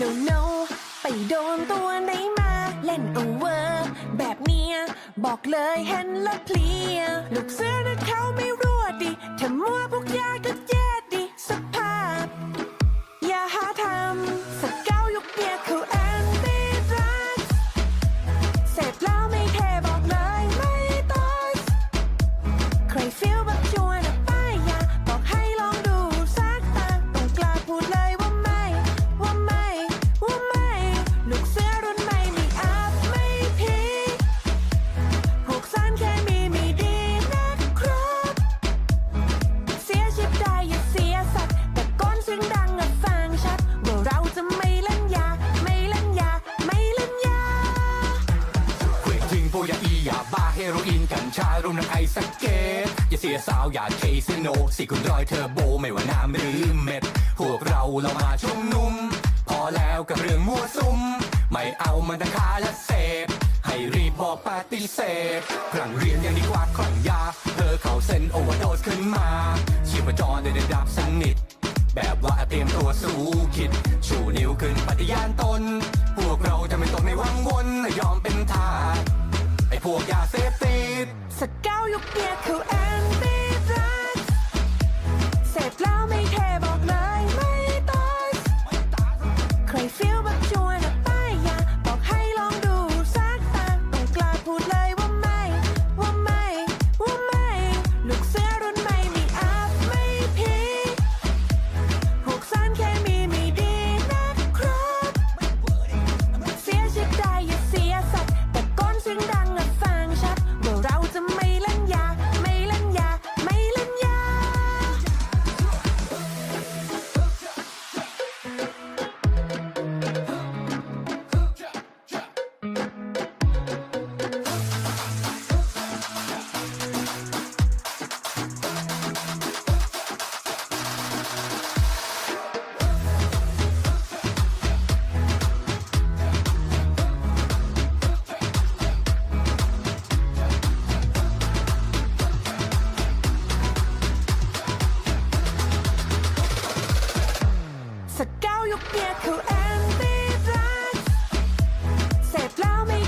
no no ไปโดนตัวไหนมา เล่นเอาเวอร์ แบบเนี้ย บอกเลยเห็นแล้วเพลีย ลูกเสือนะเขาไม่รู้ ชารวมทั้งไอสเกตอย่าเสียสาวอย่าเคซิโนสี่คุณรอยเทอร์โบไม่ว่าน้ำหรือเม็ด พวกเราเรามาชุมนุม พอแล้วกับเรื่องมั่วซุม ไม่เอามันทั้งคาและเสพ ให้รีบบอกปฏิเสธครั้งเรียนยังดีกว่าครั้งยาเธอเข้าเส้นโอเวอร์โดสขึ้นมาชีพจรได้ระดับสนิทแบบว่าเตรียมตัวสู้คิด ชูนิ้วขึ้นปฏิญาณตน พวกเราจะไม่ตกในวังวนและยอมเป็นทาสไอ้พวกยาเสพติดส เกา who envy that. Say, allow me